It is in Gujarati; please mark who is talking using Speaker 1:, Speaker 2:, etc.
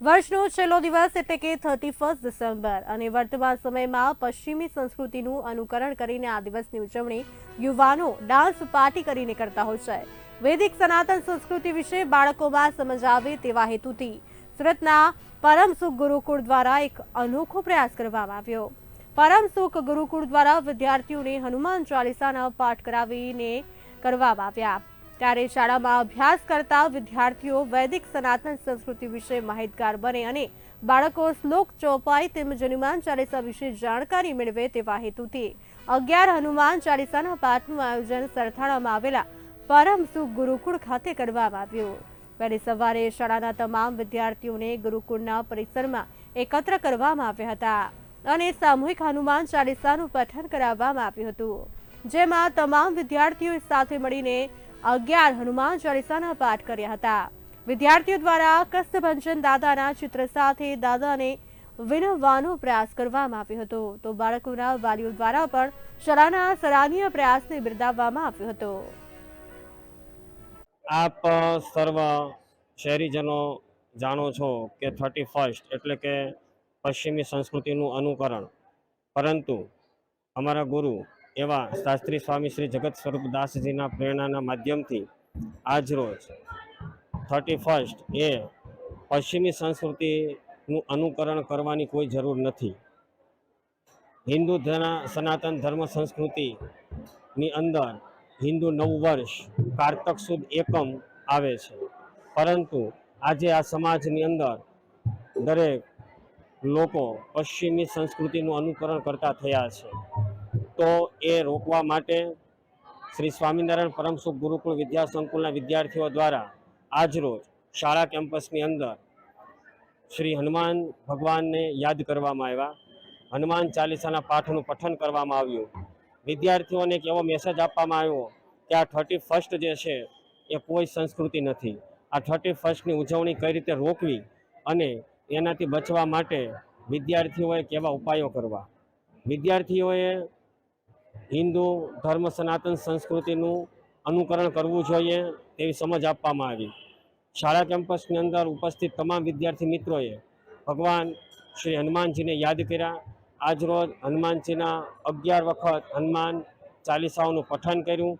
Speaker 1: વર્ષનો છેલ્લો દિવસ એટલે કે થર્ટી ફર્સ્ટ ડિસેમ્બર અને વર્તમાન સમયમાં પશ્ચિમી સંસ્કૃતિનું અનુકરણ કરીને આ દિવસની ઉજવણી યુવાનો ડાન્સ પાર્ટી કરીને કરતા હોય છે. વૈદિક સનાતન સંસ્કૃતિ વિશે બાળકોમાં સમજ આવે તેવા હેતુથી સુરતના પરમ સુખ ગુરુકુળ દ્વારા એક અનોખો પ્રયાસ કરવામાં આવ્યો. પરમ સુખ ગુરુકુળ દ્વારા વિદ્યાર્થીઓને હનુમાન ચાલીસાના પાઠ કરાવીને કરવામાં આવ્યા. ત્યારે શાળામાં અભ્યાસ કરતા વિદ્યાર્થીઓ વૈદિક સનાતન સંસ્કૃતિ વિશે માહિતગાર બને અને બાળકો શ્લોક ચોપાઈ તેમજ હનુમાન ચાલીસા વિશે જાણકારી મેળવે તેવા હેતુથી અગિયાર હનુમાન ચાલીસાના પાઠનું આયોજન સરથાણામાં આવેલા પરમ સુખ ગુરુકુળ ખાતે કરવામાં આવ્યું. વહેલી સવારે શાળાના તમામ વિદ્યાર્થીઓને ગુરુકુળના પરિસરમાં એકત્ર કરવામાં આવ્યા હતા અને સામૂહિક હનુમાન ચાલીસાનું પઠન કરાવવામાં આવ્યું હતું. જેમાં તમામ વિદ્યાર્થીઓ સાથે મળીને અગિયાર હનુમાન ચાલીસાના પાઠ કર્યા હતા. વિદ્યાર્થીઓ દ્વારા કષ્ટભંજન દાદાના ચિત્ર સાથે દાદાને વિનવવાનો પ્રયાસ કરવામાં આવ્યો હતો. તો બાળકોના વાલીઓ દ્વારા પણ શાળાના સરાહનીય પ્રયાસને બિરદાવવામાં આવ્યો હતો.
Speaker 2: આપ સર્વ શહેરીજનો જાણો છો કે થર્ટી ફર્સ્ટ એટલે કે પશ્ચિમી સંસ્કૃતિનું અનુકરણ. પરંતુ અમારા ગુરુ એવા શાસ્ત્રી સ્વામી શ્રી જગત સ્વરૂપ દાસજીના પ્રેરણાના માધ્યમથી આજરોજ થર્ટી ફર્સ્ટ એ પશ્ચિમી સંસ્કૃતિનું અનુકરણ કરવાની કોઈ જરૂર નથી. હિન્દુ સનાતન ધર્મ સંસ્કૃતિની અંદર હિન્દુ નવ વર્ષ કારતક સુદ એકમ આવે છે. પરંતુ આજે આ સમાજની અંદર દરેક લોકો પશ્ચિમી સંસ્કૃતિનું અનુકરણ કરતા થયા છે. તો એ રોકવા માટે શ્રી સ્વામિનારાયણ પરમસુખ ગુરુકુળ વિદ્યા સંકુલના વિદ્યાર્થીઓ દ્વારા આજરોજ શાળા કેમ્પસની અંદર શ્રી હનુમાન ભગવાનને યાદ કરવામાં આવ્યા. હનુમાન ચાલીસાના પાઠનું પઠન કરવામાં આવ્યું. વિદ્યાર્થીઓને એક એવો મેસેજ આપવામાં આવ્યો કે આ થર્ટી ફર્સ્ટ જે છે એ કોઈ સંસ્કૃતિ નથી. આ થર્ટી ફર્સ્ટની ઉજવણી કઈ રીતે રોકવી અને એનાથી બચવા માટે વિદ્યાર્થીઓએ કેવા ઉપાયો કરવા? વિદ્યાર્થીઓએ હિન્દુ ધર્મ સનાતન સંસ્કૃતિનું અનુકરણ કરવું જોઈએ તેવી સમજ આપવામાં આવી. શાળા કેમ્પસની અંદર ઉપસ્થિત તમામ વિદ્યાર્થી મિત્રોએ ભગવાન શ્રી હનુમાનજીને યાદ કર્યા. આજરોજ હનુમાનજીના અગિયાર વખત હનુમાન ચાલીસાઓનું પઠન કર્યું.